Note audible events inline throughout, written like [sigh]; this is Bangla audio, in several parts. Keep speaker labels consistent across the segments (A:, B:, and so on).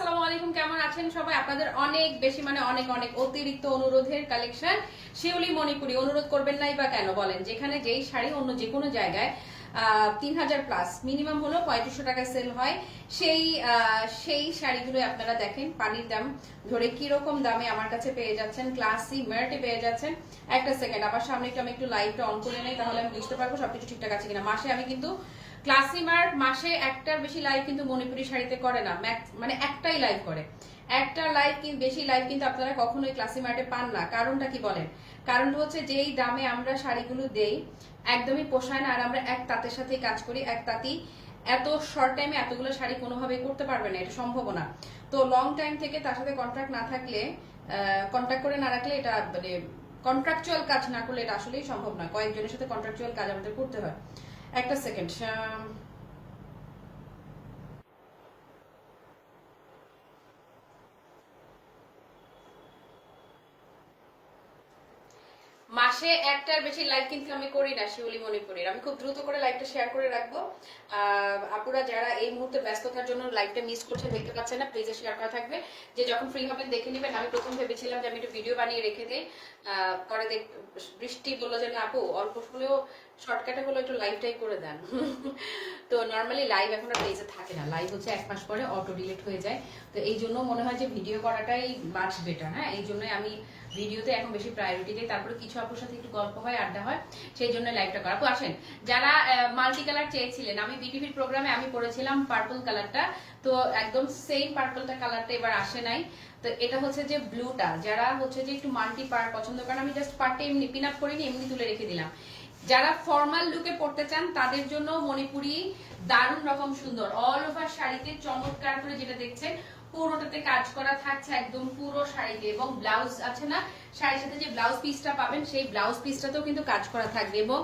A: আসসালামু আলাইকুম, কেমন আছেন সবাই? আপনাদের অনেক বেশি মানে অনেক অনেক অতিরিক্ত অনুরোধের কালেকশন শিউলি মণিপুরি। অনুরোধ করবেন নাই বা কেন বলেন? যেখানে যেই শাড়ি অন্য যে কোনো জায়গায় তিন হাজার প্লাস মিনিমাম হলো পঁয়ত্রিশশো টাকায় সেল হয়। সেই সেই শাড়িগুলো আপনারা দেখেন, পানির দাম ধরে কীরকম দামে আমার কাছে পেয়ে যাচ্ছেন ক্লাসি মেরিটে পেয়ে যাচ্ছেন। একটা সেকেন্ড আমার সামনে একটু আমি একটু লাইভটা অন করে নেই, তাহলে আমি বুঝতে পারব সবকিছু ঠিকঠাক আছে কিনা। মাসে আমি কিন্তু ক্লাসি মার্ট মাসে একটার বেশি লাইভ কিন্তু মণিপুরি শাড়িতে করে না। মানে একটাই লাইভ করে। একটা লাইভ বেশি লাইভ কিন্তু আপনারা কখনোই ক্লাসি মার্টে পান না। কারণটা কি বলেন? কারণটা হচ্ছে যেই দামে আমরা শাড়িগুলো দেই, একদমই পোষায় না, আর আমরা এক তাঁতের সাথেই কাজ করি, এক তাঁতি এত শর্ট টাইমে এতগুলো শাড়ি কোনোভাবে করতে পারবে না, এটা সম্ভব না তো লং টাইম থেকে তার সাথে কন্ট্রাক্ট না থাকলে কন্ট্রাক্ট করে না রাখলে এটা মানে কন্ট্রাকচুয়াল কাজ না করলে এটা আসলেই সম্ভব না কয়েকজনের সাথে কন্ট্রাকচুয়াল কাজ আমাদের করতে হয়। একটা সেকেন্ড মাসে একটার বেশি লাইভ কিন্তু আমি করি না, শিউলি মণিপুরের আমি খুব দ্রুত করে লাইভটা শেয়ার করে রাখব। আপুরা যারা এই মুহূর্তে ব্যস্ততার জন্য লাইভটা মিস করছে দেখতে পাচ্ছেন না প্লিজে শেয়ার করা থাকবে। যে যখন ফ্রি হবেন, দেখে নেবেন। আমি প্রথম ভেবেছিলাম যে আমি একটু ভিডিও বানিয়ে রেখে দিই। পরে দেখ বৃষ্টি বলল যে আপু, অল্প হলেও শর্টকাটে হলো একটু লাইভটাই করে দেন। তো নর্মালি লাইভ এখন আর পেজে থাকে না। লাইভ হচ্ছে এক মাস পরে অটো ডিলিট হয়ে যায়। তো এই জন্য মনে হয় যে ভিডিও করাটাই মাছ বেটার হ্যাঁ? এই জন্যই আমি ভিডিওতে এখন বেশি প্রায়োরিটি দিই। তারপরে কিছু আপুর সাথে একটু গল্প হয়, আড্ডা হয়, সেই জন্য লাইভটা করা। আপু, আসেন। যারা মাল্টি কালার চেয়েছিলেন, আমি বিটিভির প্রোগ্রামে আমি পড়েছিলাম পার্পল কালারটা তো একদম সেম পার্পলটা কালারটা এবার আসে নাই। তো এটা হচ্ছে যে ব্লুটা যারা হচ্ছে যে একটু মাল্টি পার পছন্দ করেন, আমি জাস্ট পার্টে এমনি পিন আপ করিনি, এমনি তুলে রেখে দিলাম। যারা ফর্মাল লুকে পড়তে চান, তাদের জন্য মণিপুরি দারুণ রকম সুন্দর। অল ওভার শাড়িতে চমৎকার করে যেটা দেখছেন, পুরোটাতে কাজ করা থাকছে একদম পুরো শাড়িতে এবং ব্লাউজ আছে না, শাড়ির সাথে যে ব্লাউজ পিসটা পাবেন, সেই ব্লাউজ পিসটাতেও কিন্তু কাজ করা থাকবে এবং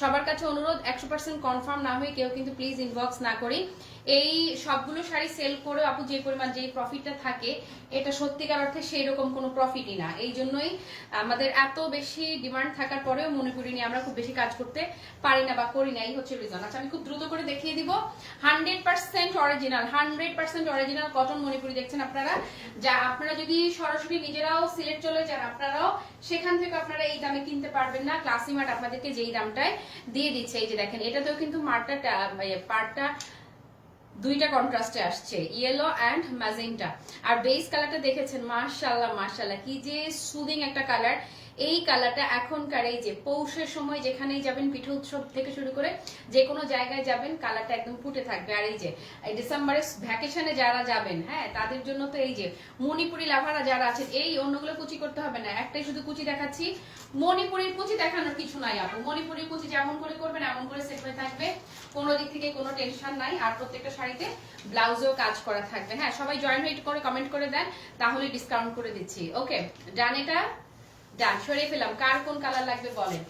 A: সবার কাছে অনুরোধ, একশো পার্সেন্ট কনফার্ম না হয়ে কেউ কিন্তু প্লিজ ইনবক্স না করি এই সবগুলো শাড়ি সেল করে আপু যে পরিমাণ যে প্রফিটটা থাকে, এটা সত্যিকার অর্থে সেই রকম কোনো প্রফিটই না। এই জন্যই আমাদের এত বেশি ডিমান্ড থাকার পরেও মনে করি নি আমরা খুব বেশি কাজ করতে পারি না বা করি না, এই হচ্ছে রিজন আচ্ছা আমি খুব দ্রুত করে দেখিয়ে দিব। Hundred percent original hundred percent original cotton Manipuri দেখছেন আপনারা? যা আপনারা যদি সরাসরি নিজেরাও সিলেক্ট চলে যান, আপনারাও সেখান থেকে আপনারা এই দামে কিনতে পারবেন না। ক্লাসি মার্ট আপনাদেরকে যেই দামটায় দিয়ে দিচ্ছে। এই যে দেখেন, এটাতেও কিন্তু মার্টটা পার্টটা দুইটা কন্ট্রাস্টে আসছে ইয়েলো অ্যান্ড ম্যাজেন্টা আর বেস কালারটা দেখেছেন মার্শাল্লাহ মার্শাল্লাহ কি যে সুদিং একটা কালার এই কালারটা এখনকার এই যে পৌষের সময় যেখানেই যাবেন, পিঠে উৎসব থেকে শুরু করে যে কোনো জায়গায় যাবেন, কালারটা একদম ফুটে থাকবে। আর এই যে, এই ডিসেম্বরে ভ্যাকেশনে যারা যাবেন হ্যাঁ তাদের জন্য তো এই যে মণিপুরি লাভারা যারা আছে এই অন্যগুলো কুচি করতে হবে না। একটাই শুধু কুচি দেখাচ্ছি। মণিপুরির কুচি দেখানোর কিছু নাই আপু। মণিপুরির কুচি যেমন করে করবেন, এমন করে সেট হয়ে থাকবে। কোনো দিক থেকে কোনো টেনশন নাই। আর প্রত্যেকটা শাড়িতে ব্লাউজেও কাজ করা থাকবে। হ্যাঁ সবাই জয়েন হয়ে করে কমেন্ট করে দেন, তাহলে ডিসকাউন্ট করে দিচ্ছি। ওকে ডান এটা? ডান সরিয়ে ফেলাম কার কোন কালার লাগবে বলেন?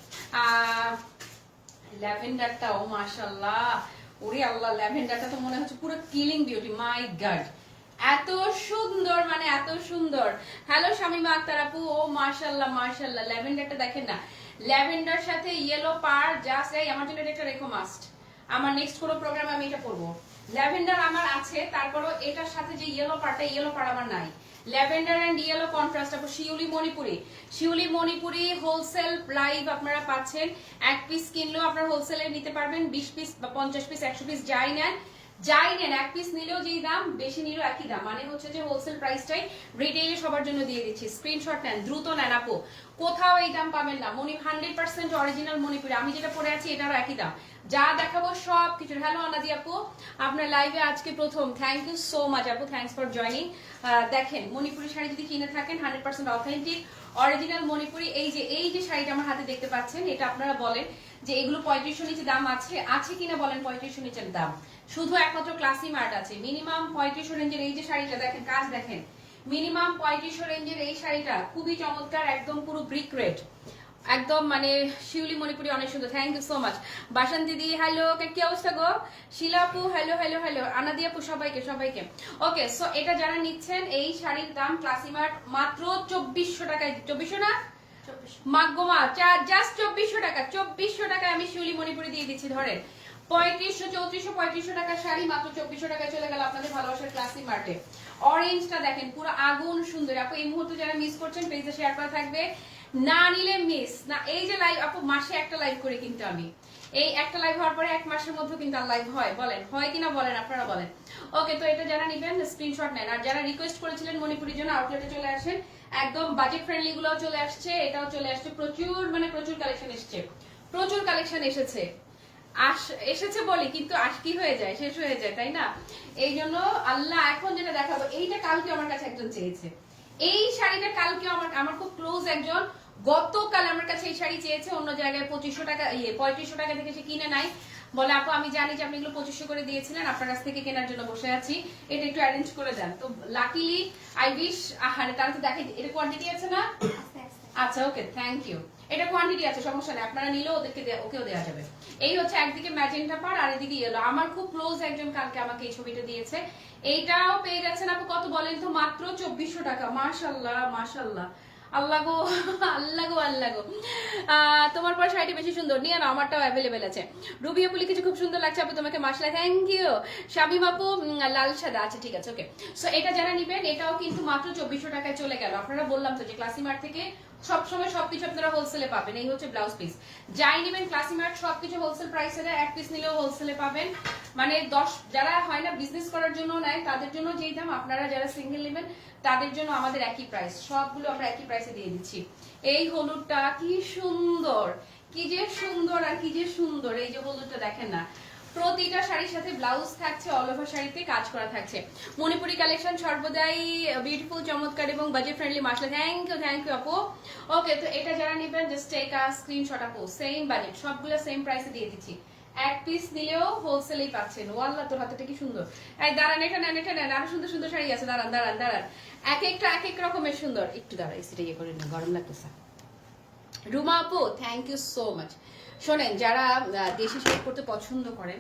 A: ওরে আল্লাহ, ল্যাভেন্ডারটা তো মনে হচ্ছে পুরো কিলিং বিউটি মাই গড এত সুন্দর মানে এত সুন্দর। হ্যালো শামিমা আক্তার আপু। ও মাশাল্লাহ মাশাল্লাহ ল্যাভেন্ডারটা দেখেন না। ল্যাভেন্ডার সাথে ইয়েলো পার জাস্ট এই, আমার জন্য এটা একটা রেখো মাস্ট আমার নেক্সট কোনো প্রোগ্রাম আমি এটা পরবো ল্যাভেন্ডার আমার আছে, তারপরও এটার সাথে যে ইয়েলো পার্টটা ইয়েলো পার্ট আমার নাই। ল্যাভেন্ডার অ্যান্ড ইয়েলো কন্ট্রাস্ট তারপর শিউলি মণিপুরি। শিউলি মণিপুরি হোলসেল লাইভ আপনারা পাচ্ছেন। এক পিস কিনলেও আপনার হোলসেলে নিতে পারবেন, বিশ পিস বা পঞ্চাশ পিস একশো পিস যাই নেন। যাই নেন, এক পিস নিলেও যেই দাম, বেশি নিলেও একই দাম। মানে হচ্ছে যে হোলসেল প্রাইসটাই রিটেইলে সবার জন্য দিয়ে দিচ্ছি। স্ক্রিনশট নেন, দ্রুত নেন আপু। কোথাও এই দাম পাবেন না। মনি হান্ড্রেড পার্সেন্ট অরিজিনাল মণিপুরি। আমি যেটা পরে আছি, এটারও একই দাম। যা দেখাবো সব কিছু হ্যালো আনাদি আপু। আপনার লাইভে আজকে প্রথম। থ্যাংক ইউ সো মাচ আপু। থ্যাংকস ফর জয়নিং দেখেন, মণিপুরি শাড়ি যদি কিনে থাকেন hundred percent authentic original Manipuri. এই যে এই যে শাড়িটা আমার হাতে দেখতে পাচ্ছেন, এটা আপনারা বলেন যে এগুলো পঁয়ত্রিশশো নিচে দাম আছে আছে কিনা বলেন পঁয়ত্রিশশো নিচের দাম? শুধু একমাত্র ক্লাসি মার্ট আছে। মিনিমাম পঁয়ত্রিশশো রেঞ্জের এই যে শাড়িটা, দেখেন, কাজ দেখেন। মিনিমাম পঁয়ত্রিশশো রেঞ্জের এই শাড়িটা খুবই চমৎকার, একদম পুরো ব্রিক রেট একদম মানে শিউলি মণিপুরি অনেক সুন্দর। Thank you so much Basan দিদি হ্যালো কি অবস্থা গো? শিলা আপু হ্যালো হ্যালো হ্যালো আনাদি সবাইকে সবাইকে। ওকে সো এটা যারা নিচ্ছেন, এই শাড়ির দাম ক্লাসিমার্ট মাত্র চব্বিশশো টাকায়। চব্বিশশো না? মিস একটা লাইভ করে কিন্তু আমি। এই একটা লাইভ হওয়ার পরে এক মাসের মধ্যে কিন্তু লাইভ হয়, বলেন। হয় কিনা বলেন, আপনারা বলেন। ওকে তো এটা যারা নিবেন নেন। আর যারা রিকোয়েস্ট করেছিলেন মণিপুরের জন্য আউটলেটে চলে আসেন। একদম বাজেট ফ্রেন্ডলি গুলো চলে আসছে, এটাও চলে আসছে। প্রচুর মানে প্রচুর কালেকশন এসছে। প্রচুর কালেকশন এসেছে। আস, এসেছে বলি, কিন্তু আস কি হয়ে যায়? শেষ হয়ে যায়, তাই না? এই জন্য আল্লাহ এখন যেটা দেখাবো, এইটা কালকে আমার কাছে একজন চেয়েছে। এই শাড়িটা কালকে আমার আমার খুব ক্লোজ একজন। গতকাল আমার কাছে এই শাড়ি চেয়েছে, অন্য জায়গায় পঁচিশশো টাকা ইয়ে পঁয়ত্রিশশো টাকা থেকে সে কিনে নাই। বলে আপু আমি জানি যে আপনি এগুলো পঁচিশশো করে দিয়েছিলেন আপনার কাছ থেকে কেনার জন্য বসে আছি। এটা একটু অ্যারেঞ্জ করে দেন। তো লাকিলি আই উইশ আহারে তাহলে তো দেখাই এটা কোয়ান্টিটি আছে না? আচ্ছা ওকে থ্যাংক ইউ এটা কোয়ান্টিটি আছে সমস্যা নেই আপনারা নিলেও ওদেরকে ওকেও দেওয়া যাবে। এই হচ্ছে একদিকে ম্যাজেন্টা পার আর এদিকে ইয়েলো আমার খুব ক্লোজ একজন কালকে আমাকে এই ছবিটা দিয়েছে। এইটাও পেয়ে যাচ্ছেন আপু কত বলেন তো? মাত্র চব্বিশশো টাকা। মাশাল্লাহ মাশাল্লাহ। আল্লাহ গো, আল্লাহ তোমার পর শাড়িটি বেশি সুন্দর। নিয়ে না আমারটাও অ্যাভেলেবেল আছে। রুবি আপু লিখেছে, খুব সুন্দর লাগছে আপু তোমাকে মাসলা থ্যাংক ইউ শামিম আপু লাল সাদা আচ্ছা ঠিক আছে ওকে সো এটা যারা নিবেন, এটাও কিন্তু মাত্র চব্বিশশো টাকায় চলে গেল। আপনারা বললাম তো যে ক্লাসিমার থেকে সবসময় সবকিছু আপনারা হোলসেলে পাবেন। এই হচ্ছে ব্লাউজ পিস যাই নেবেন ক্লাসিমার্ট সবকিছু হোলসেল প্রাইসে দেয়। এক পিস নিলেও হোলসেলে পাবেন। মানে দশ, যারা হয় না বিজনেস করার জন্য নেয়, তাদের জন্য যেই দাম, আপনারা যারা সিঙ্গেল নেবেন, তাদের জন্য আমাদের একই প্রাইস সবগুলো আমরা একই প্রাইসে দিয়ে দিচ্ছি। এই হলুদটা কি সুন্দর! কি যে সুন্দর আর কি যে সুন্দর। এই যে হলুদটা দেখেন না। প্রতিটা শাড়ির সাথে ব্লাউজ থাকছে অল ওভার শাড়িতে কাজ করা থাকছে। মণিপুরি কালেকশন সর্বদাই বিউটিফুল চমৎকার এবং বাজেট ফ্রেন্ডলি মাসলা থ্যাংক ইউ থ্যাংক ইউ আপু। ওকে তো এটা যারা নেবেন জাস্ট টেক আ স্ক্রিনশট আপু। সেম বাজেট সবগুলো সেম প্রাইসে দিয়ে দিচ্ছি। এক পিস নিলেও হোলসেলেই পাচ্ছেন। ও আল্লাহ তোর হাতটা কি সুন্দর। এই দাঁড়ান, এটা নেন এটা নেন। আরও সুন্দর সুন্দর শাড়ি আছে। দাঁড়ান দাঁড়ান দাঁড়ান। এক একটা, এক এক রকমের সুন্দর। একটু দাঁড়া এসিটা ইয়ে করে নিন গরম লাগতেছে। রুমা আপু থ্যাংক ইউ সো মাচ শোনেন, যারা দেশি শাড়ি করতে পছন্দ করেন,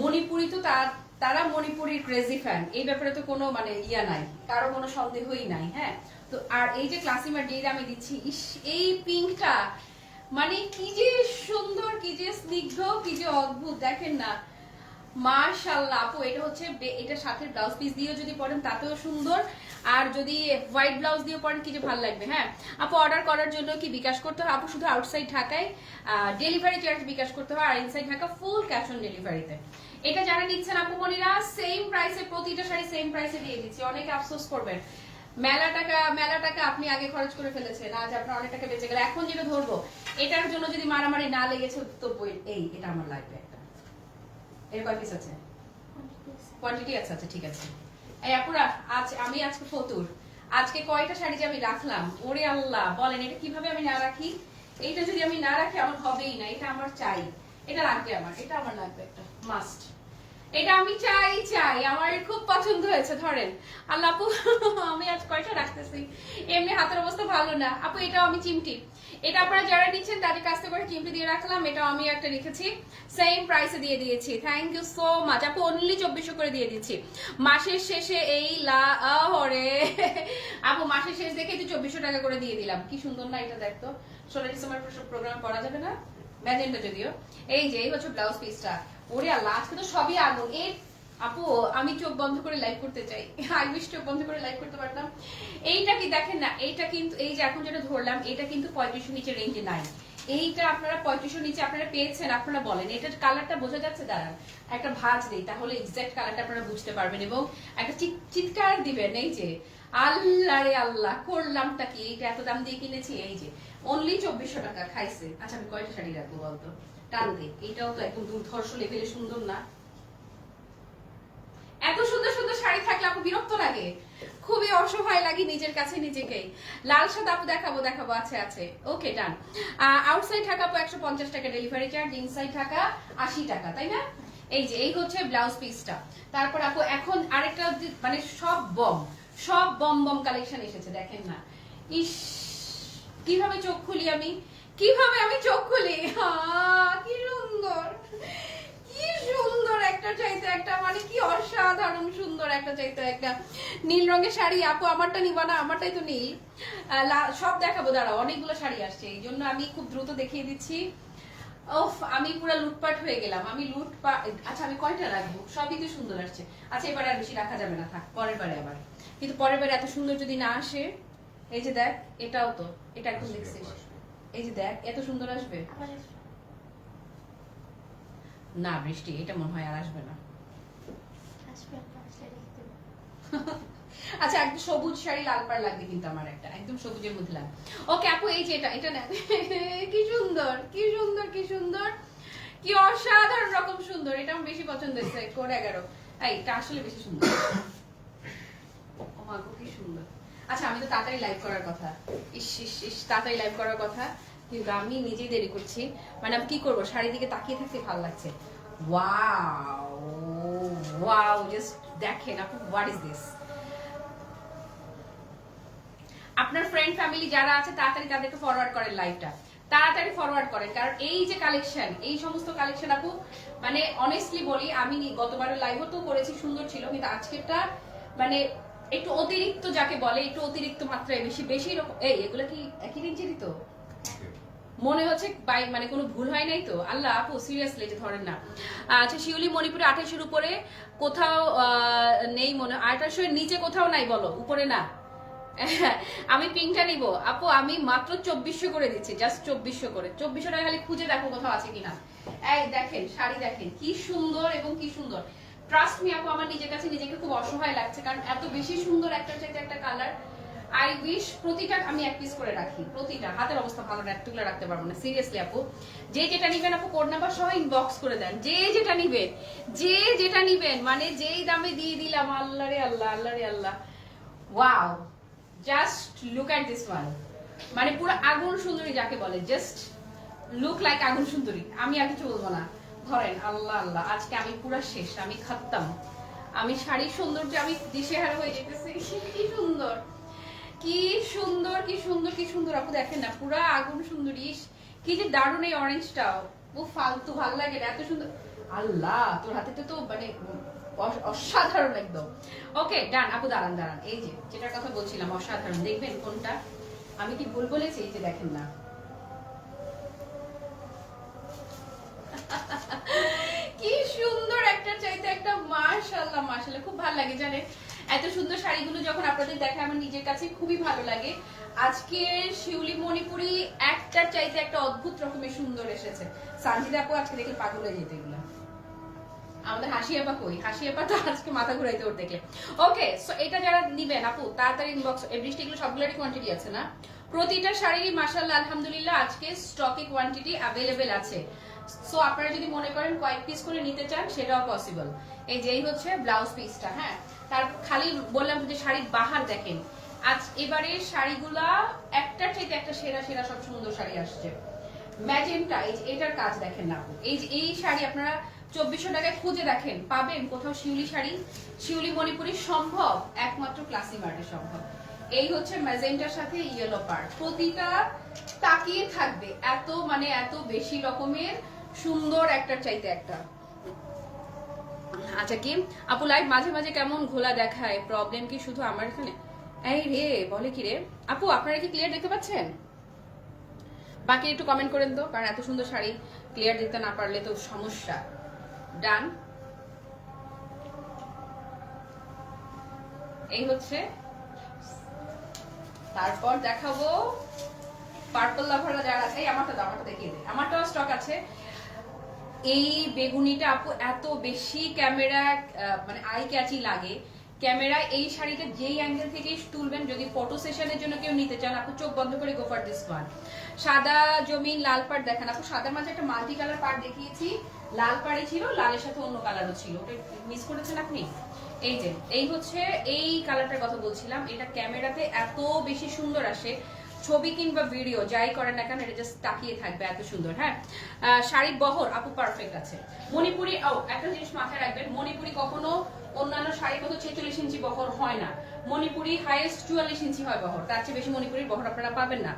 A: মণিপুরি তো তার তারা মণিপুরির ক্রেজি ফ্যান এই ব্যাপারে তো কোনো মানে ইয়া নাই। কারও কোনো সন্দেহই নাই হ্যাঁ? তো আর এই যে ক্লাসিমা ডে আমি দিচ্ছি, ইস, এই পিঙ্কটা মানে কি যে সুন্দর, কি যে স্নিগ্ধ, কি যে অদ্ভুত, দেখেন না। মাশাল্লাহ আপু, এটা হচ্ছে এটা সাথে ব্লাউজ পিস দিয়েও যদি পরেন তাতেও সুন্দর। আর যদি হোয়াইট ব্লাউজ দিয়ে পরেন, কি যে ভালো লাগবে হ্যাঁ? আপু অর্ডার করার জন্য কি বিকাশ করতে হয়? আপু, শুধু আউটসাইড ঢাকায় ডেলিভারি চার্জ বিকাশ করতে হয়, আর inside Dhaka full cash on ডেলিভারিতে এটা যারা নিচ্ছেন, আপু মনিরা সেম প্রাইসে প্রতিটা শাড়ি সেম প্রাইসে দিয়ে দিচ্ছি। অনেকে আফসোস করবেন। মেলা টাকা মেলা টাকা আপনি আগে খরচ করে ফেলেছেন, আজ আপনার অনেক টাকা বেঁচে গেল। এখন যেটা ধরবো, এটার জন্য যদি মারামারি না লেগেছে তো এই, এটা আমার লাগবে। আমি আজকে ফতুর। আজকে কয়টা শাড়ি যে আমি রাখলাম, ওরে আল্লাহ, বলেন এটা কীভাবে আমি না রাখি? এইটা যদি আমি না রাখি, আমার হবেই না, এটা আমার চাই। এটা লাগবে আমার, এটা আমার লাগবে একটা মাস্ট এটা আমি চাই চাই, আমার খুব পছন্দ হয়েছে, ধরেন। আল্লাহ আপু, আমি আজ কয়টা রাখতেছি? এমনি হাতের অবস্থা ভালো না। আপু, এটাও আমি চিমটি। এটা আপনারা যারা নিচ্ছেন, তাদের কাছ থেকে চিমটি দিয়ে রাখলাম। এটাও আমি একটা রেখেছি। সেম প্রাইসে দিয়ে দিয়েছি। থ্যাংক ইউ সো মাচ আপু অনলি চব্বিশশো করে দিয়ে দিচ্ছি। মাসের শেষে এই লা হরে। আপু, মাসের শেষ দেখে তো চব্বিশশো টাকা করে দিয়ে দিলাম। কি সুন্দর না এটা দেখতো। ষোলো ডিসেম্বর প্রোগ্রাম করা যাবে না? ম্যাজেন্টা যদিও। এই যে, এই হচ্ছে ব্লাউজ পিসটা ওরে আল্লাহ, আজকে তো সবই আগুন। এই আপু, আমি চোখ বন্ধ করে লাইভ করতে চাই। আই উইশ চোখ বন্ধ করে লাইভ করতে পারতাম। এইটা কি দেখেন না, এইটা কিন্তু, এই যে এখন যেটা ধরলাম এটা কিন্তু পঁয়ত্রিশশো নিচে রেঞ্জে নাই। এইটা আপনারা পঁয়ত্রিশশো নিচে আপনারা পেয়েছেন, আপনারা বলেন। এটার কালারটা বোঝা যাচ্ছে, দাঁড়ান। একটা ভাজ দেই তাহলে এক্সাক্ট কালারটা আপনারা বুঝতে পারবেন এবং একটা চিৎ- চিৎকার দিবেন। এই যে, আল্লাহ রে আল্লাহ, করলামটা কি? এইটা এত দাম দিয়ে কিনেছি? এই যে অনলি চব্বিশশো টাকা খাইছে। আচ্ছা আমি কয়টা শাড়ি রাখব বলতো? টান দে। এইটাও তো একদম দুর্ধর্ষ লেভেলে সুন্দর না। এত সুন্দর সুন্দর শাড়ি থাকলে আপু বিরক্ত লাগে। খুবই অসহায় লাগে নিজের কাছে নিজেকেই। লাল সাদা আপু দেখাবো দেখাবো, আছে আছে। ওকে ডান আউটসাইড ঢাকা আপু একশো পঞ্চাশ টাকা ডেলিভারি চার্জ ইনসাইড ঢাকা আশি টাকা, তাই না? এই যে, এই হচ্ছে ব্লাউজ পিসটা তারপর আপু এখন আরেকটা মানে সব বম সব বম বম কালেকশন এসেছে, দেখেন না। ইস, কীভাবে চোখ খুলি আমি? কীভাবে আমি চোখ খুলি? কি সুন্দর। একটা চাইতে একটা মানে কি অসাধারণ সুন্দর একটা চাইতে একটা। নীল রঙের শাড়ি আপু আমারটা নিবা না আমারটাই তো নীল। সব দেখাবো দাঁড়াও অনেকগুলো শাড়ি আসছে এই জন্য আমি খুব দ্রুত দেখিয়ে দিচ্ছি। ওফ আমি পুরো লুটপাট হয়ে গেলাম আমি লুটপাট আচ্ছা আমি কয়টা রাখব? সবই তো সুন্দর আসছে। আচ্ছা এবার আর বেশি রাখা যাবে না থাক পরের বারে আবার। কিন্তু পরের বারে এত সুন্দর যদি না আসে এই যে দেখ এটাও তো এটা একদম
B: আসবে,
A: দেখছিস। এই যে দেখ এত সুন্দর আসবে। না বৃষ্টি এটা মনে হয় আর আসবে না। [laughs] আচ্ছা একদম সবুজ শাড়ি লাল পাড় লাগবে কিন্তু আমার একটা একদম সবুজের মধ্যে লাগবে। ওকে আপু এই যে এটা এটা না [laughs] কি সুন্দর কি সুন্দর কি সুন্দর। কি অসাধারণ রকম সুন্দর এটা আমার বেশি পছন্দ হয়েছে কোড এগারো। এই এটা আসলে বেশি সুন্দর। [coughs] ও কি সুন্দর। আচ্ছা আমি তো তাড়াতাড়ি লাইভ করার কথা। ইস ইস ইস তাড়াতাড়ি লাইভ করার কথা। কিন্তু আমি নিজেই দেরি করছি। মানে আমি কি করব? শাড়ির দিকে তাকিয়ে থাকতে লাগছে। ওয়াও ওয়াও জাস্ট দেখেন হোয়াট ইজ দিস আপনার ফ্রেন্ড ফ্যামিলি যারা আছে, তাড়াতাড়ি তাদেরকে ফরওয়ার্ড করেন লাইভটা তাড়াতাড়ি ফরওয়ার্ড করেন, কারণ এই যে কালেকশন এই সমস্ত কালেকশন আপু মানে অনেস্টলি বলি, আমি গতবারের লাইভও তো করেছি, সুন্দর ছিল, কিন্তু আজকেরটা মানে একটু অতিরিক্ত যাকে বলে, একটু অতিরিক্ত মাত্রায় বেশি বেশি এই, এগুলো কি একই রেঞ্জেরই তো মনে হচ্ছে বাই মানে কোনো ভুল হয় নাই তো? আল্লাহ, আপু সিরিয়াসলি যে ধরেন না। আচ্ছা শিউলি মণিপুরে আঠাশের উপরে কোথাও নেই মনে, আঠাশের নিচে কোথাও নাই বলো, উপরে না। [laughs] আমি পিঙ্কটা নিব। আপু, আমি মাত্র চব্বিশশো করে দিচ্ছি জাস্ট চব্বিশশো করে। চব্বিশশো টাকা খালি খুঁজে দেখো কোথাও আছে কিনা। এই দেখেন, শাড়ি দেখেন, কি সুন্দর এবং কি সুন্দর। ট্রাস্ট মি আপু, আমার নিজের কাছে নিজেকে খুব অসহায় লাগছে, কারণ এত বেশি সুন্দর একটা চাইতে একটা কালার আই উইশ প্রতিটা, আমি এক পিস করে রাখি, প্রতিটা, হাতের অবস্থা ভালো না এতগুলো রাখতে পারব না সিরিয়াসলি আপু। যে যেটা নিবেন আপু কোড নাম্বার সহ ইনবক্স করে দেন, যে যেটা নিবেন, যে যেটা নিবেন মানে যেই দামে দিয়ে দিলাম, আল্লাহ রে আল্লাহ আল্লাহ রে আল্লাহ। Wow just look at this one মানে পুরো আগুন সুন্দরী যাকে বলে জাস্ট লুক লাইক আগুন সুন্দরী। আমি আর কিছু বলব না। ধরেন, আল্লাহ আল্লাহ, আজকে আমি পুরো শেষ, আমি খাতাম আমি শাড়ির সৌন্দর্য আমি দিশেহারা হয়ে যেতেছি, কি সুন্দর। কি সুন্দর কি সুন্দর কি সুন্দর। আপু দেখেন না পুরো আগুন সুন্দরী। ইস, কি যে দারুণ এই অরেঞ্জটাও ও ফালতু ভালো লাগে না এত সুন্দর। আল্লাহ তোর হাতে তো মানে অসাধারণ একদম। ওকে ডান আপু দাঁড়ান দাঁড়ান। এই যে যেটার কথা বলছিলাম অসাধারণ। দেখবেন কোনটা? আমি কি ভুল বলেছি? এই যে দেখেন না। [laughs] কি সুন্দর একটা চাইতে একটা মাশাআল্লাহ মাশাআল্লাহ। খুব ভালো লাগে জানেন? এত সুন্দর শাড়িগুলো যখন আপনাদের দেখে আমার নিজের কাছে খুবই ভালো লাগে। আজকে শিউলি মণিপুরি একটার চাইতে একটা অদ্ভুত রকমের সুন্দর এসেছে। সানজিদা আপু, আজকে দেখে পাগল হয়ে যেতে এগুলো। আমাদের হাসি আপা কই? হাসি আপা তো আজকে মাথা ঘুরাইতে ওর দেখে ওকে সো এটা যারা নিবেন, আপু, তাড়াতাড়ি ইনবক্স বৃষ্টি এগুলো সবগুলোরই কোয়ান্টিটি আছে না? প্রতিটা শাড়িরই মাশাআল্লাহ, আলহামদুলিল্লাহ, আজকে স্টকে কোয়ান্টিটি অ্যাভেলেবেল আছে। সো আপনারা যদি মনে করেন কয়েক পিস করে নিতে চান, সেটাও পসিবল এই যেই হচ্ছে ব্লাউজ পিসটা হ্যাঁ? তার খালি বললাম যে শাড়ির বাহার দেখেন। আজ এবারে শাড়িগুলা একটার চাইতে একটা সেরা সেরা সব সুন্দর শাড়ি আসছে। ম্যাজেন্টা, এই এটার কাজ দেখেন না এই যে, এই শাড়ি আপনারা চব্বিশশো টাকায় খুঁজে দেখেন, পাবেন কোথাও শিউলি শাড়ি। শিউলি মণিপুরি সম্ভব, একমাত্র ক্লাসি মার্টে সম্ভব। এই হচ্ছে ম্যাজেন্টার সাথে ইয়েলো পার্ট প্রতিটা তাকিয়ে থাকবে, এত মানে এত বেশি রকমের সুন্দর একটা চাইতে একটা। আচ্ছা কি? আপু লাইভ মাঝে মাঝে কেমন ঘোলা দেখায়? প্রবলেম কি শুধু আমার এখানে? এই রে, বলে কি রে? আপু, আপনারা কি ক্লিয়ার দেখতে পাচ্ছেন? বাকি একটু কমেন্ট করেন তো, কারণ এত সুন্দর শাড়ি ক্লিয়ার দেখতে না পারলে তো সমস্যা। ডান এই হচ্ছে তারপর দেখাবো পার্পল লাভাররা যারা আছে আমারটা আমারটা দেখিয়ে দে। আমারটাও স্টক আছে। এই বেগুনিটা আপু এত বেশি ক্যামেরা মানে আই ক্যাচি লাগে। ক্যামেরা এই শাড়িটা যেই অ্যাঙ্গেল থেকে তুলবেন, যদি ফটো সেশনের জন্য কেউ নিতে চান, আপু চোখ বন্ধ করে গো ফর দিস ওয়ান সাদা জমিন, লাল পাড় দেখেন। আপু সাদার মাঝে একটা মাল্টি কালার পাড় দেখিয়েছি। লাল পাড়ে ছিল, লালের সাথে অন্য কালারও ছিল। ওটা মিস করেছেন আপনি? এই যে, এই হচ্ছে এই কালারটার কথা বলছিলাম। এটা ক্যামেরাতে এত বেশি সুন্দর আসে। ছবি কিংবা ভিডিও যাই করেন না কেন, এটা জাস্ট তাকিয়ে থাকবে এত সুন্দর হ্যাঁ? শাড়ির বহর, আপু পারফেক্ট আছে। মণিপুরি, ও, একটা জিনিস মাথায় রাখবেন, মণিপুরি কখনো অন্যান্য শাড়ির মতো ছেচল্লিশ ইঞ্চি বহর হয় না। মণিপুরি হাইয়েস্ট চুয়াল্লিশ ইঞ্চি হয় বহর, তার চেয়ে বেশি মণিপুরির বহর আপনারা পাবেন না।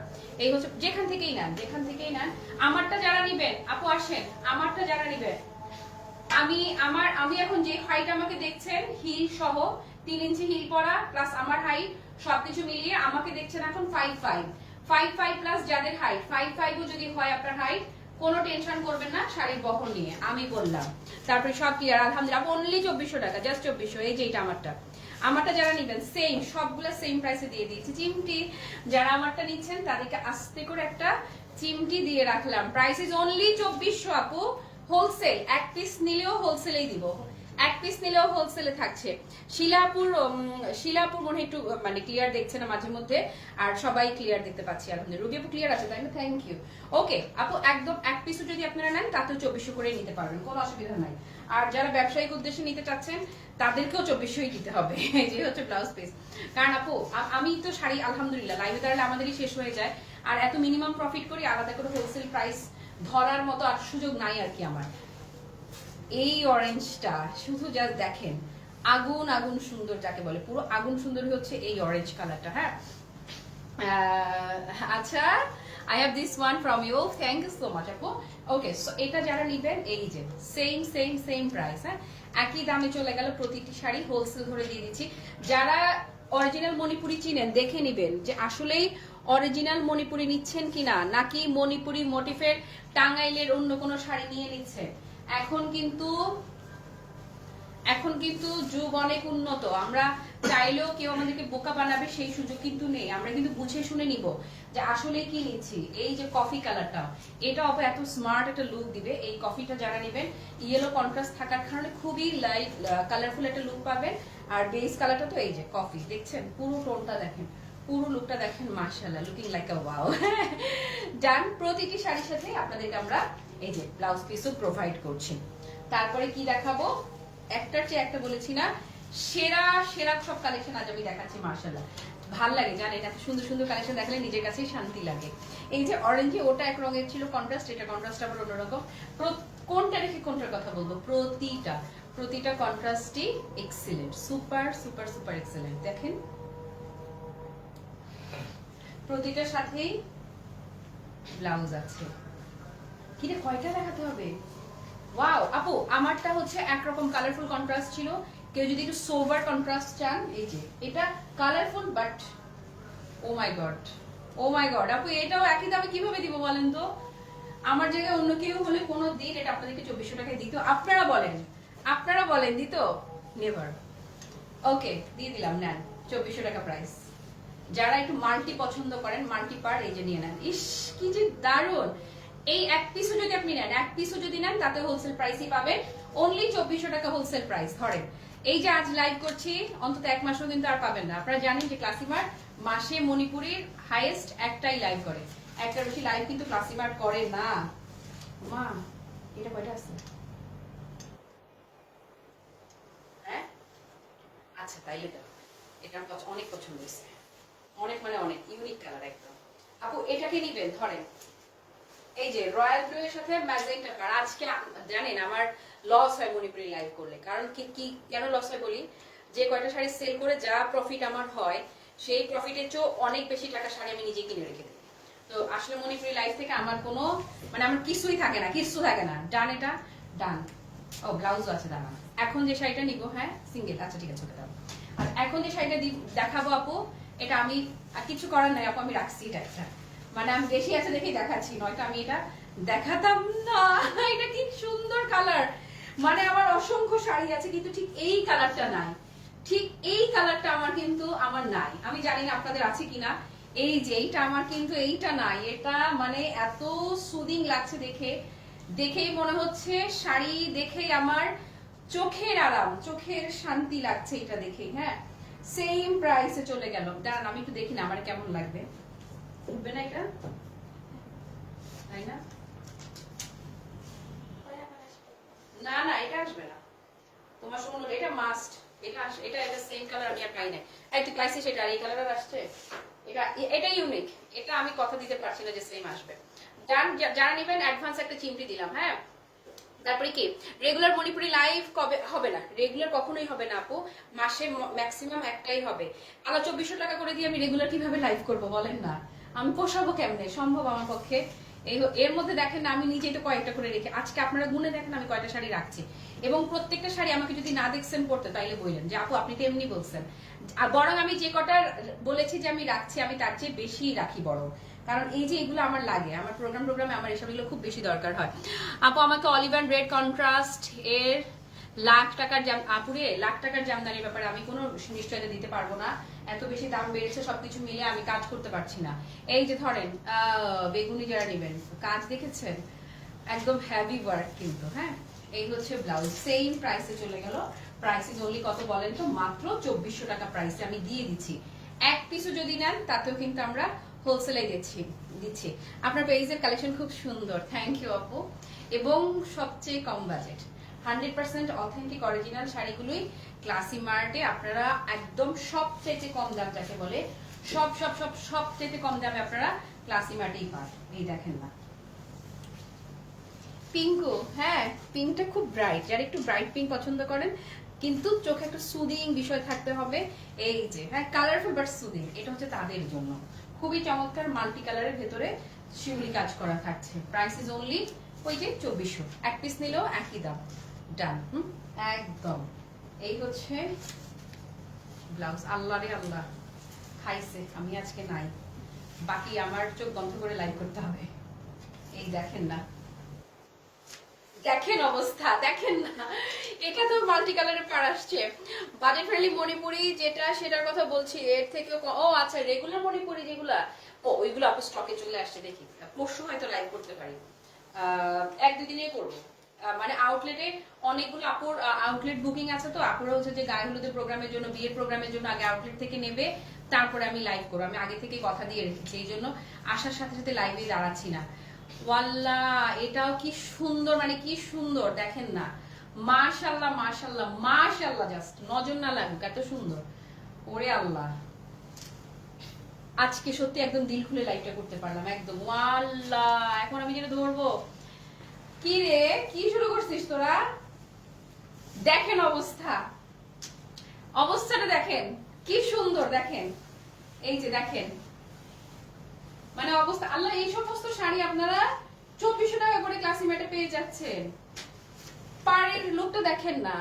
A: এই হচ্ছে, যেখান থেকেই নেন, যেখান থেকেই নেন। আমারটা যারা নিবেন, আপু আসেন, আমারটা যারা নিবেন আমি, আমার, আমি এখন যে হাইট আমাকে দেখছেন হিল সহ তিন ইঞ্চি হিল পরা প্লাস আমার হাইট সবকিছু মিলিয়ে আমাকে দেখছেন এখন five five five five plus যাদের হাইট ফাইভ ফাইভও যদি হয় আপনার হাইট কোনো টেনশন করবেন না, শাড়ির বহর নিয়ে, আমি বললাম। তারপরে সব ক্লিয়ার আলহামদুলিল্লাহ অনলি চব্বিশশো টাকা জাস্ট চব্বিশশো, এই যে এটা আমারটা। আমারটা যারা নিবেন সেম সবগুলো সেম প্রাইসে দিয়ে দিয়েছি। চিমটি, যারা আমারটা নিচ্ছেন, তাদেরকে আস্তে করে একটা চিমটি দিয়ে রাখলাম। প্রাইস ইজ অনলি চব্বিশশো, আপু। হোলসেল, এক পিস নিলেও হোলসেলেই দিব। এক পিস নিলেও হোলসেলে থাকছে। শিলাপুর শিলাপুর মনে একটু মানে ক্লিয়ার দেখছে না মাঝে মধ্যে, আর সবাই ক্লিয়ার দেখতে পাচ্ছি, আলহামদুলিল্লাহ। রুবি আপু ক্লিয়ার আছে, তাই না? থ্যাংক ইউ ওকে আপু, একদম এক পিসও যদি আপনারা নেন, তাতেও চব্বিশশো করে নিতে পারবেন, কোনো অসুবিধা নাই। আর যারা ব্যবসায়িক উদ্দেশ্যে নিতে চাচ্ছেন, তাদেরকেও চব্বিশশোই দিতে হবে [laughs] যে হচ্ছে ব্লাউজ পিস কারণ আপু আমি তো শাড়ি, আলহামদুলিল্লাহ লাইভে দাঁড়ালে আমাদেরই শেষ হয়ে যায়। আর এত মিনিমাম প্রফিট করি, আলাদা করে হোলসেল প্রাইস ধরার মতো আর সুযোগ নাই আর কি আমার। এই অরেঞ্জটা শুধু জাস্ট দেখেন, আগুন আগুন সুন্দর যাকে বলে, পুরো আগুন সুন্দরী হচ্ছে এই অরেঞ্জ কালারটা হ্যাঁ? আচ্ছা I have this one from you thank you so much আপু। ওকে সো এটা যারা নিবেন, এই যে সেম সেম সেম প্রাইস হ্যাঁ? একই দামে চলে গেল প্রতিটি শাড়ি হোলসেল ধরে দিয়ে দিচ্ছি। যারা অরিজিনাল মণিপুরি চিনেন, দেখে নিবেন যে আসলেই অরিজিনাল মণিপুরি নিচ্ছেন কিনা, নাকি মণিপুরি মোটিফের টাঙ্গাইলের অন্য কোনো শাড়ি নিয়ে নিচ্ছে? এখন কিন্তু এখন কিন্তু যুগ অনেক উন্নত। আমরা চাইলেও কেউ আমাদেরকে বোকা বানাবে সেই সুযোগ কিন্তু নেই। আমরা কিন্তু বুঝে শুনে নিব যে আসলে কি নিচ্ছি। এই যে কফি কালারটা, এটা অপ এত স্মার্ট একটা লুক দিবে। এই কফিটা যারা নেবেন ইয়েলো কন্ট্রাস্ট থাকার কারণে খুবই লাইট কালারফুল একটা লুক পাবেন। আর বেস কালারটা তো এই যে কফি, দেখছেন? পুরো টোনটা দেখেন। পুরো লুকটা দেখেন মার্শাল্লাহ looking like a wow done প্রতিটি শাড়ির সাথে আপনাদেরকে আমরা এই যে ব্লাউজ পিসও প্রোভাইড করছি। তারপরে কি দেখাবো? একটার চেয়ে একটা বলেছি না, সেরা সেরা সব কালেকশন আজ আমি দেখাচ্ছি মার্শাল্লাহ ভালো লাগে, জানেন, এত সুন্দর সুন্দর কালেকশন দেখালে নিজের কাছেই শান্তি লাগে। এই যে অরেঞ্জে ওটা এক রঙের ছিল কন্ট্রাস্ট এটা কন্ট্রাস্ট আবার অন্যরকম। কোনটা রেখে কোনটার কথা বলব? প্রতিটা প্রতিটা কন্ট্রাস্টই excellent super super super excellent দেখেন প্রতিটার সাথেই ব্লাউজ আছে। কিরে কয়টা দেখাতে হবে? ওয়াও, আপু, আমারটা হচ্ছে একরকম কালারফুল কন্ট্রাস্ট ছিল। কেউ যদি একটু সোভার কন্ট্রাস্ট চান, এই যে, এটা colourful but oh my God oh my God আপু, এটাও একই দামে কীভাবে দিব বলেন তো? আমার জায়গায় অন্য কেউ হলে কোনো দিন এটা আপনাদেরকে চব্বিশশো টাকায় দিত। আপনারা বলেন আপনারা বলেন দিত নেভার ওকে দিয়ে দিলাম, নেন, চব্বিশশো টাকা প্রাইস যারা একটু মাল্টি পছন্দ করেন, মাল্টি পার এই যে নিয়ে নেন। ইস, কি যে দারুণ! এই এক পিসও যদি আপনি নেন, এক পিসও যদি নেন, তাতে হোলসেল প্রাইসই পাবেন। অনলি চব্বিশশো টাকা হোলসেল প্রাইস ধরেন। এই যে আজ লাইভ করছি, অন্তত এক মাসও কিন্তু আর পাবেন না। আপনারা জানেন যে ক্লাসিমার মাসে মণিপুরের হাইয়েস্ট একটাই লাইভ করে। একটা বেশি লাইভ কিন্তু ক্লাসিমার করে না। মা, এটা কয়টা আছে? হ্যাঁ? আচ্ছা তাইলে দাও এটা অনেক পছন্দ হয়েছে। অনেক মানে অনেক ইউনিক কালার একদম। আপু এটাকে নিবেন? ধরেন, এই যে রয়্যাল ব্লু এর সাথে ম্যাজেন্টা কার আজকে জানেন, আমার লস হয় মণিপুরি লাইভ করলে। কারণ কি কি কেন লস হয় বলি? যে কয়টা শাড়ি সেল করে যা প্রফিট আমার হয়, সেই প্রফিটের চেয়েও অনেক বেশি টাকা শাড়ি আমি নিজে কিনে রেখে দিই। তো আসলে মণিপুরি লাইফ থেকে আমার কোনো মানে আমার কিছুই থাকে না, কিছু থাকে না। ডান এটা, ডান। ও ব্লাউজও আছে দানা এখন যে শাড়িটা নিব হ্যাঁ সিঙ্গেল আচ্ছা ঠিক আছে ওকে দাও। আর এখন যে শাড়িটা দেখাবো আপু এটা আমি কিছু করার নাই, আপু, আমি রাখছি এটা একটা। মানে আমি বেশি আছে দেখেই দেখাচ্ছি, নয়তো আমি এটা দেখাতাম না। এটা কি সুন্দর কালার মানে আমার অসংখ্য শাড়ি আছে, কিন্তু ঠিক এই কালারটা নাই। ঠিক এই কালারটা আমার কিন্তু, আমার নাই। আমি জানি না আপনাদের আছে কিনা। এই যে এইটা আমার কিন্তু, এইটা নাই। এটা মানে এত সুদিং লাগছে দেখে। দেখেই মনে হচ্ছে শাড়ি দেখেই আমার চোখের আরাম, চোখের শান্তি লাগছে এটা দেখেই হ্যাঁ? সেম প্রাইসে চলে গেল। দাঁড়ান আমি একটু দেখি না, আমার কেমন লাগবে। উঠবে না এটা? তাই না? না না, এটা আসবে না। তোমার শুনুন এটা মাস্ট এটা এটা এটা সেম কালার আমি আর পাই না তো ক্লাসে সেটা এই কালার আসছে? এটা এটা ইউনিক এটা আমি কথা দিতে পারছি না যে সেম আসবে। ডান যারা নেবেন অ্যাডভান্স একটা চিমটি দিলাম হ্যাঁ? তারপরে কি? রেগুলার মণিপুরি লাইভ কবে? হবে না। রেগুলার কখনোই হবে না আপু। মাসে ম্যাক্সিমাম একটাই হবে। আলা চব্বিশশো টাকা করে দিয়ে আমি রেগুলার কীভাবে লাইভ করব বলেন না? আমি পোষাবো কেমনে? সম্ভব আমার পক্ষে। এই এর মধ্যে দেখেন আমি নিজেই তো কয়েকটা করে রেখে আজকে আপনারা গুনে দেখেন, আমি কয়টা শাড়ি রাখছি। এবং প্রত্যেকটা শাড়ি আমাকে যদি না দেখছেন পড়তে, তাইলে বললেন যে, আপু, আপনি তো এমনি বলছেন। বরং আমি যে কটা বলেছি যে আমি রাখছি, আমি তার চেয়ে বেশি রাখি বরং। কারণ এই যে এগুলো আমার লাগে, আমার প্রোগ্রাম প্রোগ্রামে আমার এসব এগুলো খুব বেশি দরকার হয়। আপু, আমাকে অলিভার রেড কন্ট্রাস্ট এর লাখ টাকার জাম, আপুরে, লাখ টাকার জামদানির ব্যাপারে আমি কোনো নিশ্চয়তা দিতে পারব না। এত বেশি দাম বেড়েছে, সবকিছু মিলে আমি কাজ করতে পারছি না। এই যে ধরেন বেগুনি যারা নেবেন, কাজ দেখেছেন? একদম হ্যাভি ওয়ার্ক কিন্তু হ্যাঁ? এই হচ্ছে ব্লাউজ সেম প্রাইসে চলে গেল। প্রাইস ইজ অনলি কত বলেন তো? মাত্র চব্বিশশো টাকা প্রাইসে আমি দিয়ে দিচ্ছি। এক পিসও যদি নেন, তাতেও কিন্তু আমরা হোলসেলে দিচ্ছি দিচ্ছি। আপনার পেজের কালেকশন খুব সুন্দর থ্যাংক ইউ আপু। এবং সবচেয়ে কম budget hundred percent authentic original শাড়িগুলোই classy মার্টে আপনারা একদম সবচেয়ে কম দাম যাকে বলে, সব সব সব সবচেয়ে কম দামে আপনারা ক্লাসি মার্টেই পান, এই দেখেন না। পিঙ্কও হ্যাঁ পিঙ্কটা খুব ব্রাইট যারা একটু ব্রাইট পিঙ্ক পছন্দ করেন, কিন্তু চোখে একটা সুদিং বিষয় থাকতে হবে, এই যে হ্যাঁ কালারফুল বাট সুদিং এটা হচ্ছে তাদের জন্য। খুবই চমৎকার মাল্টি কালারের ভেতরে শিউলি কাজ করা থাকছে। প্রাইস ইজ অনলি ওই যে চব্বিশশো। এক পিস নিলেও একই দাম। ডান একদম। এই হচ্ছে ব্লাউজ আল্লাহ রে আল্লাহ। খাইছে, আমি আজকে নাই। বাকি আমার চোখ বন্ধ করে লাইভ করতে হবে। এই দেখেন না। দেখেন অবস্থা, দেখেন না। এটা তো মাল্টি কালারের পার আসছে। বাজেট ফ্রেন্ডলি মণিপুরি যেটা, সেটার কথা বলছি, এর থেকে ও আচ্ছা রেগুলার মণিপুরি যেগুলা, ও, ওইগুলো আপু স্টকে চলে আসছে, দেখি। পরশু হয়তো লাইভ করতে পারি। এক দুদিনে করব। মানে আউটলেটে অনেকগুলো আপুর আউটলেট বুকিং আছে তো, আপুরা হচ্ছে যে গায়ে হলুদের প্রোগ্রামের জন্য, বিয়ের প্রোগ্রামের জন্য আগে আউটলেট থেকে নেবে, তারপরে আমি লাইভ করব। আমি আগে থেকে কথা দিয়ে রেখেছি এই জন্য আসার সাথে সাথে লাইভে দাঁড়াচ্ছি না। ওয়াল্লা, এটাও কি সুন্দর মানে কি সুন্দর, দেখেন না। মাশাল্লাহ মাশাল্লাহ মাশাল্লাহ জাস্ট নজর না লাগুক, এত সুন্দর। ওরে আল্লাহ। আজকে সত্যি একদম দিল খুলে লাইভটা করতে পারলাম, একদম। ওয়াল্লাহ এখন আমি যেটা ধরবো কি রে, কি শুরু করছিস তোরা? দেখেন অবস্থা। অবস্থাটা দেখেন, কি সুন্দর, দেখেন। এই যে দেখেন মানে অবস্থা, আল্লাহ এই সমস্ত শাড়ি আপনারা চব্বিশশো টাকা করে ক্লাসিমেটে পেয়ে যাচ্ছেন। পাড়ের লোকটা দেখেন না।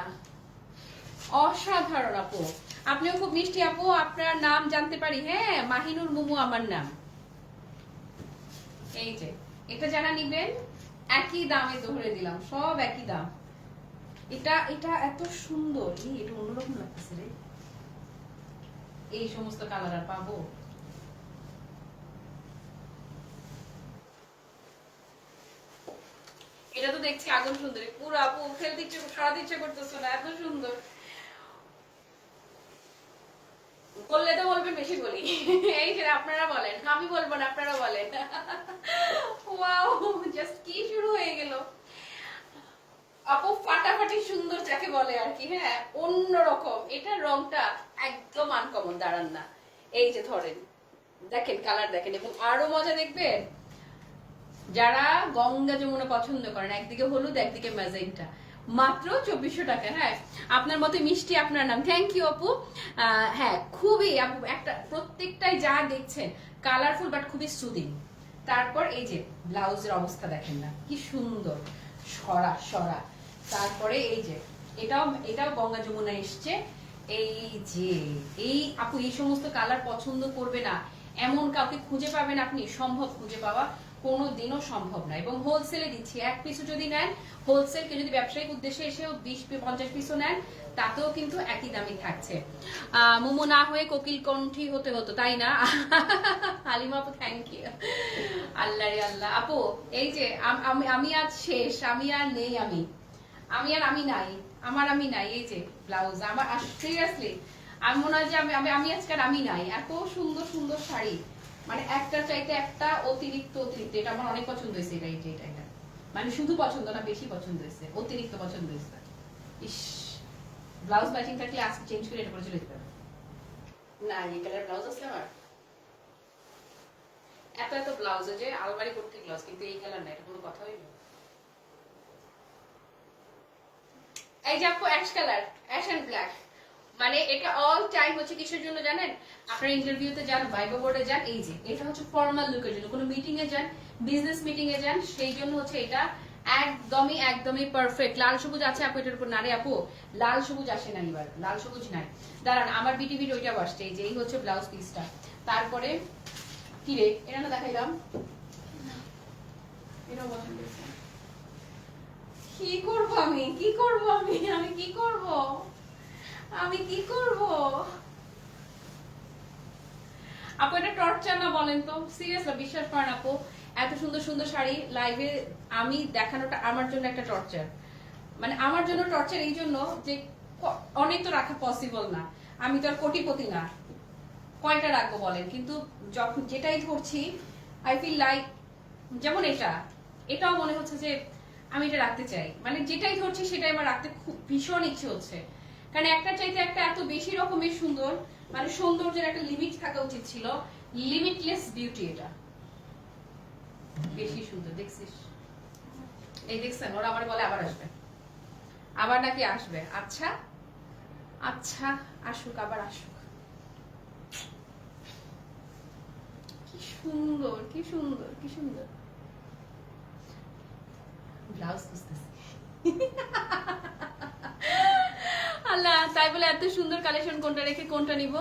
A: অসাধারণ আপু। আপনিও খুব মিষ্টি আপু, আপনার নাম জানতে পারি। হ্যাঁ মাহিনুর মুমু আমার নাম। এই যে, এটা যারা নিবেন, একই দামে ধরে দিলাম, সব একই দাম। এটা এটা এত সুন্দর। এটা অন্যরকম লাগতেছে রে। এই সমস্ত কালার আর পাবো? এটা তো দেখছি আগুন সুন্দরী। পুরো আপু ফেলতে ইচ্ছে সরাতে ইচ্ছে করতেছো না, এত সুন্দর। বললে তো বলবেন, বেশি বলি। এই যে আপনারা বলেন, আমি বলব না, আপনারা বলেন। ওয়াও জাস্ট কি শুরু হয়ে গেল? আপু ফাটাফাটি সুন্দর যাকে বলে আর কি হ্যাঁ অন্যরকম। এটার রংটা একদম আনকমন দাঁড়ান না। এই যে ধরেন, দেখেন কালার দেখেন, এবং আরও মজা দেখবেন? যারা গঙ্গা যমুনা পছন্দ করেন, একদিকে হলুদ, একদিকে ম্যাজেন্টা। মাত্র চব্বিশশো টাকা হ্যাঁ? আপনার মতে মিষ্টি, আপনার নাম। থ্যাংক ইউ আপু হ্যাঁ খুবই, আপু, একটা, প্রত্যেকটাই যা দেখছেন কালারফুল বাট খুবই সুদিং তারপর এই যে, ব্লাউজের অবস্থা দেখেন না, কি সুন্দর। সরা সরা। তারপরে এই যে, এটাও এটাও গঙ্গা যমুনা এসছে। এই যে, এই, আপু, এই সমস্ত কালার পছন্দ করবে না। এমন কাউকে খুঁজে পাবেন আপনি, সম্ভব খুঁজে পাওয়া। কোনো দিনও সম্ভব না। এবং হোলসেলে দিচ্ছি। এক পিসও যদি নেন হোলসেল কেউ যদি ব্যবসায়িক উদ্দেশ্যে এসেও বিশ পঞ্চাশ পিসও নেন, তাতেও কিন্তু একই দামই থাকছে। মোমো না হয়ে কোকিল কণ্ঠী হতে হতো, তাই না? হালিমা আপু থ্যাংক ইউ আল্লাহ রে আল্লাহ। আপু, এই যে আমি আজ শেষ, আমি আর নেই আমি। আমি আর আমি নাই, আমার আমি নাই, এই যে ব্লাউজ আমার সিরিয়াসলি আমি মনে হয় যে আমি আজকাল আমি নাই। এত সুন্দর সুন্দর শাড়ি। মানে একটা চাইতে একটা অতিরিক্ত অতিরিক্ত, এটা আমার অনেক পছন্দ হয়েছে এটা এটা এটা মানে শুধু পছন্দ না, বেশি পছন্দ হয়েছে, অতিরিক্ত পছন্দ হয়েছে ইস, ব্লাউজ ম্যাচিং থাকলে আজকে চেঞ্জ করে এটা করে চলে যেতে। না, এই কালার ব্লাউজ আছে আমার? এত এত ব্লাউজ যে আলমারি করতে ব্লাউজ, কিন্তু এই কালার না, এটা কোনো কথা হইল? এই যে আপু ash colour ash and black মানে এটা অল টাইম হচ্ছে কিসের জন্য জানেন? আপনারা ইন্টারভিউতে যান ভাইবা বোর্ডে যান এই যে এটা হচ্ছে ফর্মাল লুকের জন্য। কোনো মিটিং এ যান বিজনেস মিটিং এ যান সেই জন্য হচ্ছে এটা একদমই একদমই পারফেক্ট লাল সবুজ আছে আপু এটার উপর নারে আপু। লাল সবুজ আসে না এবার লাল সবুজ নাই। দাঁড়ান আমার বিটিভির ওইটাও আসছে এই যে এই হচ্ছে ব্লাউজ পিসটা তারপরে কি রে এটা না দেখাইলাম। কি করব আমি? কি করব আমি? আমি কি করব? আমি কি করব? আপু, এটা টর্চার না বলেন তো? সিরিয়াস না, বিশ্বাস করেন আপু, এত সুন্দর সুন্দর শাড়ি লাইভে আমি দেখানোটা আমার জন্য একটা টর্চার মানে আমার জন্য টর্চার এই জন্য যে অনেক তো রাখা পসিবল না। আমি তো আর কোটিপতি না। কয়টা রাখব বলেন? কিন্তু যখন যেটাই ধরছি আই ফিল লাইক যেমন এটা, এটাও মনে হচ্ছে যে আমি এটা রাখতে চাই। মানে যেটাই ধরছি সেটাই আমার রাখতে খুব ভীষণ ইচ্ছে হচ্ছে। কারণ একটা চাইতে একটা এত বেশি রকমের সুন্দর মানে সৌন্দর্যের একটা লিমিট থাকা উচিত ছিল। লিমিটলেস বিউটি এটা। বেশি সুন্দর, দেখছিস? এই দেখছেন, ওরা আমার বলে আবার আসবে। আবার নাকি আসবে। আচ্ছা আচ্ছা আসুক, আবার আসুক। কি সুন্দর কি সুন্দর কি সুন্দর। ব্লাউজ খুঁজতেছি। [laughs] তাই বলে এত সুন্দর কালেকশন কোনটা রেখে কোনটা নিব?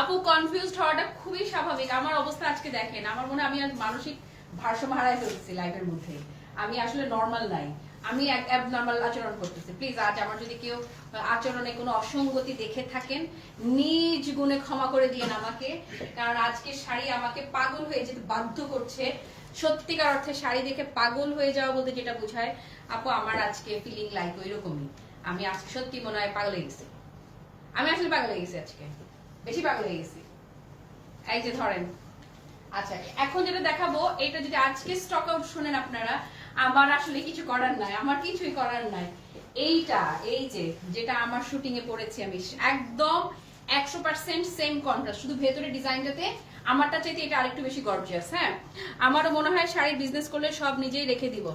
A: আপু কনফিউজড হওয়াটা খুবই স্বাভাবিক। আমার অবস্থা আজকে দেখেন, আমার মনে আমি আজ মানসিক ভারসাম্য হারাই ফেলছি লাইফের মধ্যে। আমি আসলে নর্মাল নাই। আমি অ্যাবনর্মাল আচরণ করতেছি। প্লিজ আজ আমার যদি কেউ আচরণে কোনো অসঙ্গতি দেখে থাকেন, নিজ গুণে ক্ষমা করে দিয়েন আমাকে। কারণ আজকে শাড়ি আমাকে পাগল হয়ে যেতে বাধ্য করছে। সত্যিকার অর্থে শাড়ি দেখে পাগল হয়ে যাওয়া বলতে যেটা বোঝায়, আপু, আমার আজকে ফিলিং লাইক ওই রকমই আমি আজকে সত্যি মনে হয় পাগল গেছি। আমি আসলে পাগল গেছি আজকে। বেশি পাগল গেছি। এই যে ধরেন। আচ্ছা এখন যেটা দেখাবো, এটা যদি আজকে স্টক আউট শুনেন আপনারা, আমার আসলে কিছু করার নাই, আমার কিছুই করার নাই। এইটা, এই যে, যেটা আমার শুটিং এ পড়েছি আমি, একদম একশো পার্সেন্ট সেম কন্ট্রাস্ট শুধু ভেতরে ডিজাইনটাতে। আমারটা চাইতে এটা আরেকটু বেশি গর্জিয়াস হ্যাঁ? আমারও মনে হয় শাড়ির বিজনেস করলে সব নিজেই রেখে দিব।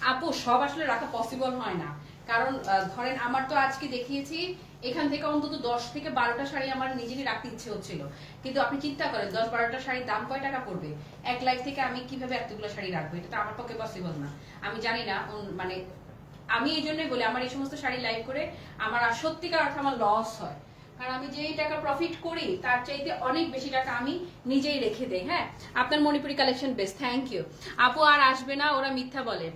A: আপু, সব আসলে রাখা পসিবল হয় না। কারণ ধরেন আমার তো আজকে দেখিয়েছি, এখান থেকে অন্তত দশ থেকে বারোটা শাড়ি আমার নিজেরই রাখতে ইচ্ছে হচ্ছিল। কিন্তু আপনি চিন্তা করেন, দশ বারোটা শাড়ির দাম কয় টাকা পড়বে? এক লাখ থেকে আমি কীভাবে এতগুলো শাড়ি রাখব? এটা তো আমার পক্ষে পসিবল না। আমি জানি না মানে আমি এই জন্যই বলি, আমার এই সমস্ত শাড়ি লাইভ করে আমার সত্যিকার অর্থে আমার লস হয়। কারণ আমি যেই টাকা প্রফিট করি, তার চাইতে অনেক বেশি টাকা আমি নিজেই রেখে দেই হ্যাঁ? আপনার মণিপুরি কালেকশন বেশ থ্যাংক ইউ আপু আর আসবে না, ওরা মিথ্যা বলে।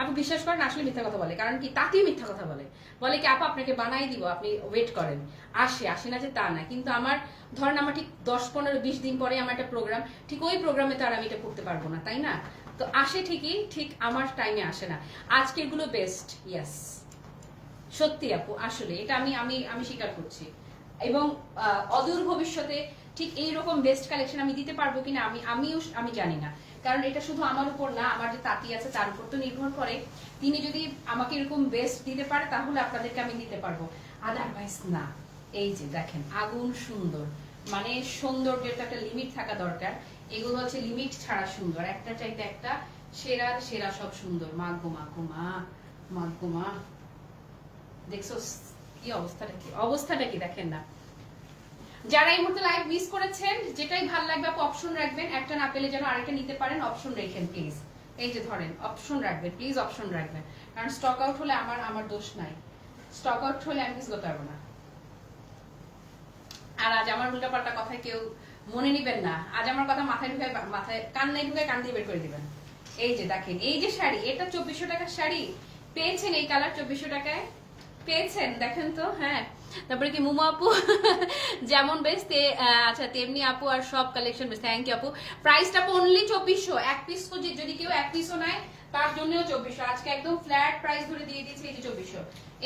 A: আপু বিশ্বাস করেন, আসলে মিথ্যা কথা বলে। কারণ কি, তাতেই মিথ্যা কথা বলে। বলে কি, আপু, আপনাকে বানাই দিব, আপনি ওয়েট করেন। আসে আসে না যে তা না। কিন্তু আমার, ধরেন আমার ঠিক দশ, পনেরো, বিশ দিন পরে আমার একটা প্রোগ্রাম ঠিক ওই প্রোগ্রামে তো আর আমি এটা করতে পারব না, তাই না? তো আসে ঠিকই, ঠিক আমার টাইমে আসে না। আজকেরগুলো বেস্ট ইয়াস সত্যি আপু, আসলে। এটা আমি আমি আমি স্বীকার করছি। এবং অদূর ভবিষ্যতে ঠিক এইরকম বেস্ট কালেকশন আমি দিতে পারব কিনা, আমি, আমিও, আমি জানি না। কারণ এটা শুধু আমার উপর না, আমার যে তাঁতি আছে তার উপর তো নির্ভর করে। তিনি যদি আমাকে এরকম বেস্ট দিতে পারে, তাহলে আপনাদেরকে আমি দিতে পারব। আদারওয়াইজ না। এই যে দেখেন, আগুন সুন্দর। মানে সৌন্দর্যের তো একটা লিমিট থাকা দরকার। এগুলো হচ্ছে লিমিট ছাড়া সুন্দর। একটা চাইতে একটা সেরা সেরা সব সুন্দর। মা গো মা গো, মা। মা গো, মা। দেখছ কি অবস্থাটা কি? অবস্থাটা কি? দেখেন না। যারা এই মুহূর্তে লাইভ মিস করেছেন, যেটাই ভালো লাগবে, আপু অপশন রাখবেন। একটা না পেলে যেন আরেকটা নিতে পারেন অপশন রেখেন প্লিজ এই যে ধরেন অপশন রাখবেন প্লিজ অপশন রাখবেন। কারণ স্টক আউট হলে আমার আমার দোষ নাই। স্টক আউট হলে আমি কিছু করতে না। আর আজ আমার উল্টাপাল্টা কথায় কেউ মনে নিবেন না। আজ আমার কথা মাথায় ঢুকে মাথায় কান নাই ঢুকে কান দিয়ে বের করে দিবেন। এই যে দেখেন, এই যে শাড়ি, এটা চব্বিশশো টাকার শাড়ি। পেয়েছেন এই কালার চব্বিশশো টাকায়? পেয়েছেন, দেখেন তো হ্যাঁ। তারপরে কি মুমা আপু? যেমন বেশ তে আচ্ছা তেমনি আপু আর সব কালেকশন বেশ থ্যাংক ইউ আপু। প্রাইসটা আপু অনলি চব্বিশশো, এক পিস যদি কেউ এক পিসও নেয়, তার জন্যও চব্বিশশো। আজকে একদম ফ্ল্যাট প্রাইস ধরে দিয়ে দিয়েছি এই যে চব্বিশশো।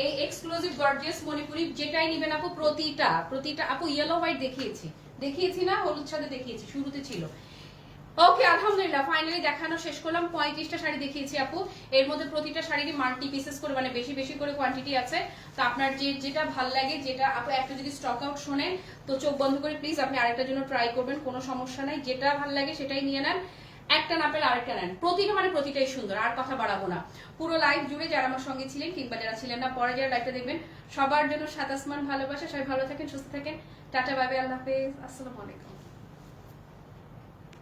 A: এই এক্সক্লুসিভ গর্জিয়াস মণিপুরি যেটাই নিবেন আপু, প্রতিটা প্রতিটা, আপু ইয়েলো হোয়াইট দেখিয়েছি। দেখিয়েছি না, হলুদ সাথে দেখিয়েছি, শুরুতে ছিল। ওকে, আলহামদুলিল্লাহ ফাইনালি দেখানো শেষ করলাম। পঁয়ত্রিশটা শাড়ি দেখিয়েছি আপু। এর মধ্যে প্রতিটা শাড়িরই মাল্টি পিসেস করে মানে বেশি বেশি করে কোয়ান্টিটি আছে। তো আপনার যে যেটা ভালো লাগে, যেটা আপু একটা যদি স্টক আউট শোনেন, তো চোখ বন্ধ করে প্লিজ আপনি আরেকটার জন্য ট্রাই করবেন, কোনো সমস্যা নাই। যেটা ভালো লাগে সেটাই নিয়ে নেন। একটা না পেলে আরেকটা নেন। প্রতিটা মানে প্রতিটাই সুন্দর, আর কথা বাড়াবো না। পুরো লাইভ জুড়ে যারা আমার সঙ্গে ছিলেন কিংবা যারা ছিলেন না, পরে যারা লাইভটা দেখবেন, সবার জন্য সাত আসমান ভালোবাসা। সবাই ভালো থাকেন, সুস্থ থাকেন। টাটা বাই আল্লাহ হাফেজ। আসসালামু আলাইকুম।